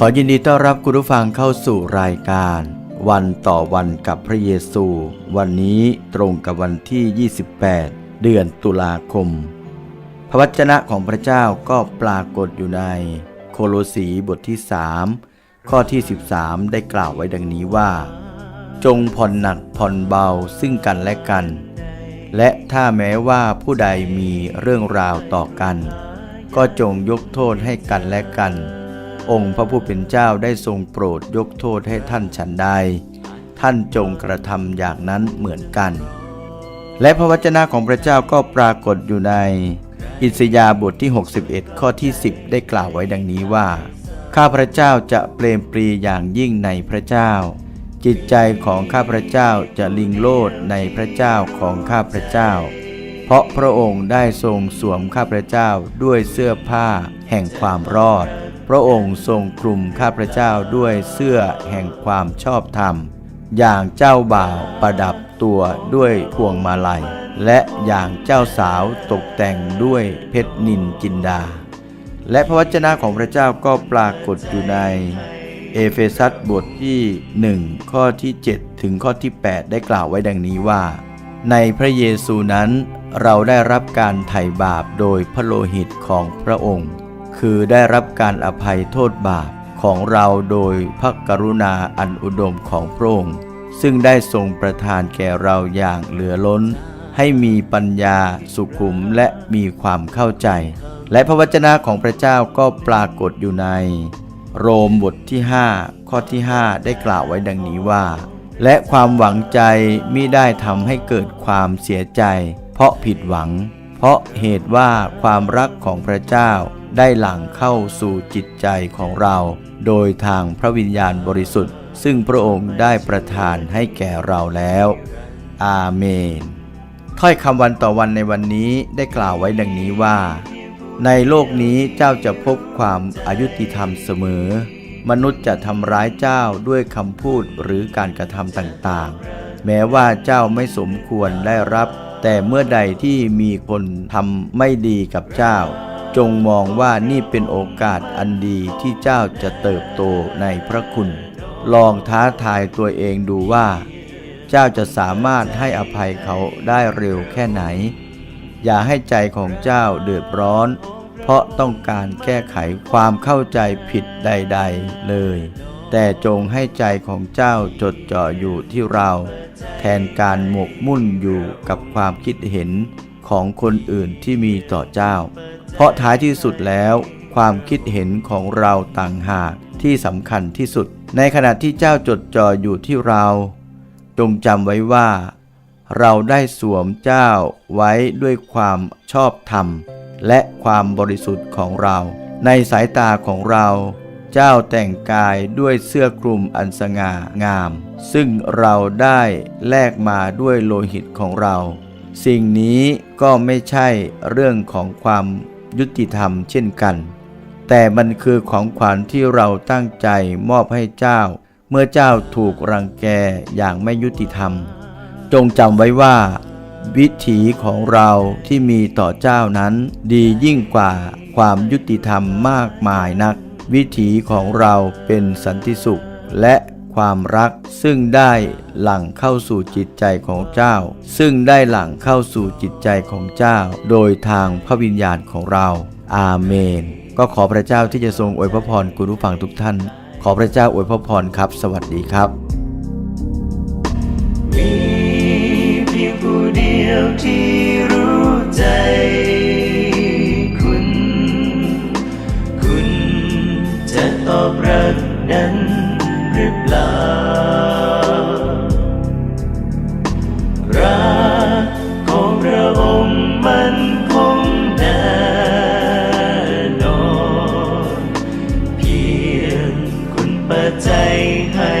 ขอยินดีต้อนรับคุณผู้ฟังเข้าสู่รายการ วันต่อวันกับพระเยซู วันนี้ตรงกับวันที่ 28 เดือนตุลาคม พระวจนะของพระเจ้าก็ปรากฏอยู่ในโคโลสีบทที่ 3 ข้อที่ 13 ได้กล่าวไว้ดังนี้ว่า จงผ่อนหนักผ่อนเบาซึ่งกันและกัน และถ้าแม้ว่าผู้ใดมีเรื่องราวต่อกัน ก็จงยกโทษให้กันและกัน องค์พระผู้เป็นเจ้าได้ทรงโปรดยกโทษให้ท่านฉันใด ท่านจงกระทำอย่างนั้นเหมือนกัน และพระวจนะของพระเจ้าก็ปรากฏอยู่ใน อิสยาบทที่ 61 ข้อที่ 10 ได้กล่าวไว้ดังนี้ว่า ข้าพระเจ้าจะเปรมปรีอย่างยิ่งในพระเจ้า จิตใจของข้าพระเจ้าจะลิงโลดในพระเจ้าของข้าพระเจ้าเพราะพระองค์ได้ทรงสวมข้าพระเจ้าด้วยเสื้อผ้าแห่งความรอด พระองค์ทรงคลุมข้าพระเจ้าด้วยเสื้อแห่งความชอบธรรม อย่างเจ้าบ่าวประดับตัวด้วยพวงมาลัย และอย่างเจ้าสาวตกแต่งด้วยเพชรนินจินดา และพระวจนะของพระเจ้าก็ปรากฏอยู่ในเอเฟซัสบทที่ 1 ข้อที่ 7 ถึงข้อที่ 8 ได้กล่าวไว้ดังนี้ว่า ในพระเยซูนั้นเราได้รับการไถ่บาปโดยพระโลหิตของพระองค์ คือได้รับการอภัยโทษบาปของเราโดยพระกรุณาอันอุดมของพระองค์ซึ่งได้ทรงประทานแก่เราอย่างเหลือล้น ให้มีปัญญาสุขุมและมีความเข้าใจ และพระวจนะของพระเจ้าก็ปรากฏอยู่ใน โรมบทที่ 5 ข้อที่ 5 ได้กล่าวไว้ดังนี้ว่า และความหวังใจมิได้ทำให้เกิดความเสียใจ เพราะผิดหวัง เพราะเหตุว่าความรักของพระเจ้า ได้หลั่งเข้าสู่จิตใจของเรา โดยทางพระวิญญาณบริสุทธิ์ ซึ่งพระองค์ได้ประทานให้แก่เราแล้ว อาเมน ถ้อยคำวันต่อวันในวันนี้ได้กล่าวไว้ดังนี้ว่า ในโลกนี้เจ้าจะพบความอายุติธรรมเสมอ มนุษย์จะทำร้ายเจ้าด้วยคำพูดหรือการกระทำต่างๆ แม้ว่าเจ้าไม่สมควรได้รับ แต่เมื่อใดที่มีคนทำไม่ดีกับเจ้า จงมองว่านี่เป็นโอกาสอันดีที่เจ้าจะเติบโตในพระคุณ ลองท้าทายตัวเองดูว่า เจ้าจะสามารถให้อภัยเขาได้เร็วแค่ไหน อย่าให้ใจของเจ้าเดือดร้อน เพราะต้องการแก้ไขความเข้าใจผิดใด ๆ เลย แต่จงให้ใจของเจ้าจดจ่ออยู่ที่เรา แทนการหมกมุ่นอยู่กับความคิดเห็นของคนอื่นที่มีต่อเจ้า เพราะท้ายที่สุดแล้ว ความคิดเห็นของเราต่างหากที่สำคัญที่สุด ในขณะที่เจ้าจดจ่ออยู่ที่เรา จงจำไว้ว่า เราได้สวมเจ้าไว้ด้วยความชอบธรรม และความบริสุทธิ์ของเรา ในสายตาของเราเจ้าแต่งกายด้วยเสื้อคลุมอันสง่างาม ซึ่งเราได้แลกมาด้วยโลหิตของเรา สิ่งนี้ก็ไม่ใช่เรื่องของความ ยุติธรรมเช่นกัน แต่มันคือของขวัญที่เราตั้งใจมอบให้เจ้า เมื่อเจ้าถูกรังแกอย่างไม่ยุติธรรม จงจำไว้ว่า วิถีของเราที่มีต่อเจ้านั้นดียิ่งกว่าความยุติธรรมมากมายนัก วิถีของเราเป็นสันติสุขและ ความรัก ซึ่งได้หลั่งเข้าสู่จิตใจของเจ้า ซึ่งได้หลั่งเข้าสู่จิตใจของเจ้า โดยทางพระวิญญาณของเรา อาเมน ก็ขอพระเจ้าที่จะทรงอวยพระพรคุณผู้ฟังทุกท่าน ขอพระเจ้าอวยพระพรครับ สวัสดีครับมีเพียงผู้เดียวที่รู้ใจคุณ คุณจะตอบรักนั้น รักของพระองค์มันคงแน่นอนเพียงคุณเปิดใจให้